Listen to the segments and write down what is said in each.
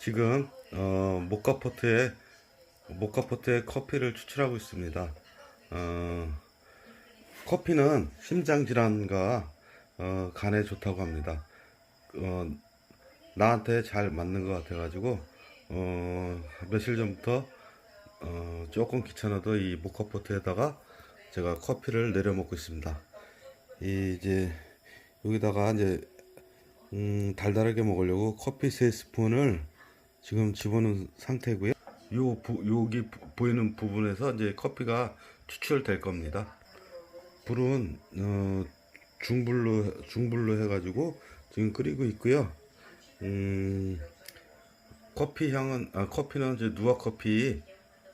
지금 어, 모카포트에 모카포트에 커피를 추출하고 있습니다. 어, 커피는 심장 질환과 어, 간에 좋다고 합니다. 어, 나한테 잘 맞는 것 같아가지고 어, 며칠 전부터 어, 조금 귀찮아도 이 모카포트에다가 제가 커피를 내려 먹고 있습니다. 이 이제 여기다가 이제 음, 달달하게 먹으려고 커피 세 스푼을 지금 집어넣은 상태고요. 요 부, 여기 부- 보이는 부분에서 이제 커피가 추출될 겁니다. 불은 어, 중불로 중불로 해가지고 지금 끓이고 있고요. 음, 커피 향은 아 커피는 이제 누아 커피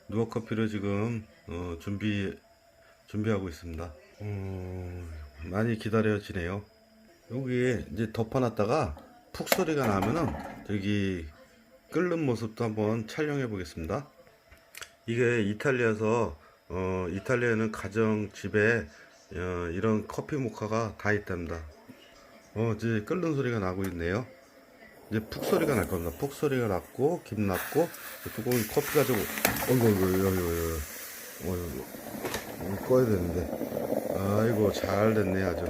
누아 커피를 지금 어, 준비 준비하고 있습니다. 음, 많이 기다려지네요. 여기에 이제 덮어놨다가 푹 소리가 나면은 여기 끓는 모습도 한번 촬영해 보겠습니다. 이게 이탈리아에서 어, 이탈리아에는 가정 집에 어, 이런 커피 모카가 다 있답니다. 어, 이제 끓는 소리가 나고 있네요. 이제 푹 소리가 날 겁니다. 푹 소리가 났고 김 났고 뚜껑이 커피가 좀 어이구 어이구 어이구 어이구 꺼야 되는데 아이고 잘 됐네 아주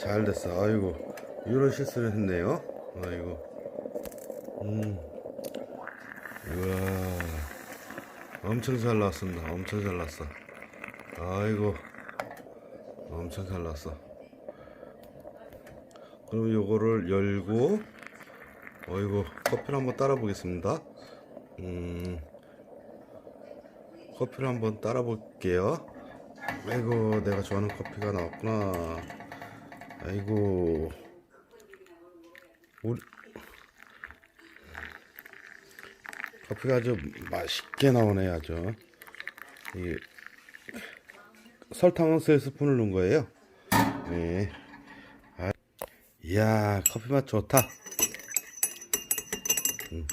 잘 됐어 아이고 이런 실수를 했네요 아이고 음 우와. 엄청 잘 나왔습니다. 엄청 잘 나왔어. 아이고. 엄청 잘 나왔어. 그럼 요거를 열고 어이구 커피를 한번 따라 보겠습니다. 음. 커피를 한번 따라 볼게요. 아이고 내가 좋아하는 커피가 나왔구나. 아이고. 우리 커피가 아주 맛있게 나오네 아주. 이 설탕은 세 스푼을 넣은 거예요? 네. 아, 이야 커피 맛 좋다. 음.